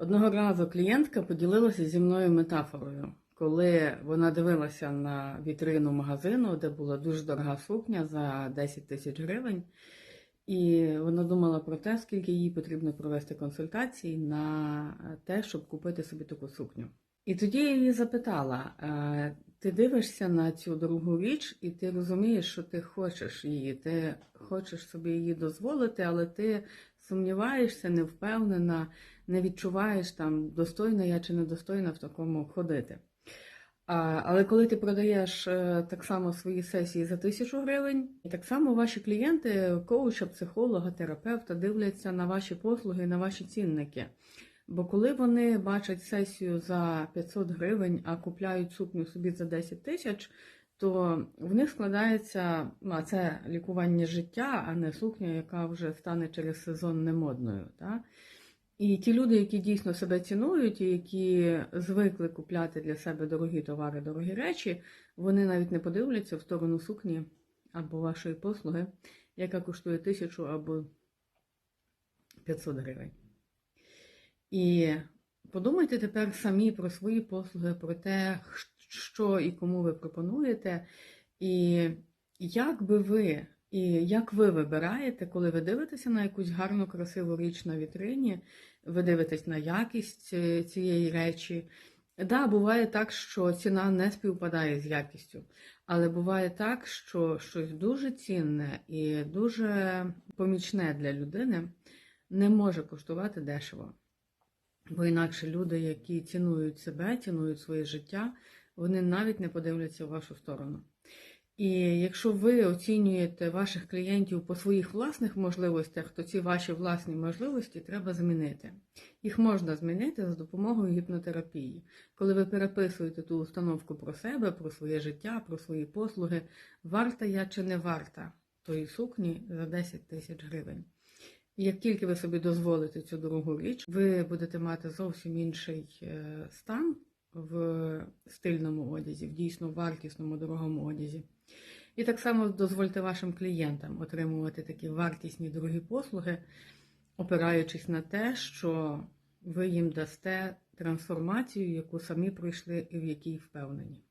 Одного разу клієнтка поділилася зі мною метафорою, коли вона дивилася на вітрину магазину, де була дуже дорога сукня за 10 тисяч гривень, і вона думала про те, скільки їй потрібно провести консультацій на те, щоб купити собі таку сукню. І тоді я її запитала: «Е, ти дивишся на цю дорогу річ, і ти розумієш, що ти хочеш її, ти хочеш собі її дозволити, але ти сумніваєшся, не впевнена, не відчуваєш там, достойна я чи недостойна в такому ходити. Але коли ти продаєш е, так само свої сесії за тисячу гривень, і так само ваші клієнти, коуча, психолога, терапевта дивляться на ваші послуги, на ваші цінники. Бо коли вони бачать сесію за 500 гривень, а купляють сукню собі за 10 тисяч, то в них складається ну, а це лікування життя, а не сукня, яка вже стане через сезон немодною. Так? І ті люди, які дійсно себе цінують, і які звикли купляти для себе дорогі товари, дорогі речі, вони навіть не подивляться в сторону сукні або вашої послуги, яка коштує тисячу або 500 гривень. І подумайте тепер самі про свої послуги, про те, що і кому ви пропонуєте, і як би ви, і як ви вибираєте, коли ви дивитеся на якусь гарну, красиву річ на вітрині, ви дивитесь на якість е, цієї речі. Да, буває так, що ціна не співпадає з якістю, але буває так, що щось дуже цінне і дуже помічне для людини не може коштувати дешево. Бо інакше люди, які цінують себе, цінують своє життя, вони навіть не подивляться в вашу сторону. І якщо ви оцінюєте ваших клієнтів по своїх власних можливостях, то ці ваші власні можливості треба змінити. Їх можна змінити за допомогою гіпнотерапії. Коли ви переписуєте ту установку про себе, про своє життя, про свої послуги, варта я чи не варта тої сукні за 10 тисяч гривень. І як тільки ви собі дозволите цю дорогу річ, ви будете мати зовсім інший е, стан в стильному одязі, в дійсно вартісному дорогому одязі. І так само дозвольте вашим клієнтам отримувати такі вартісні дорогі послуги, опираючись на те, що ви їм дасте трансформацію, яку самі пройшли і в якій впевнені.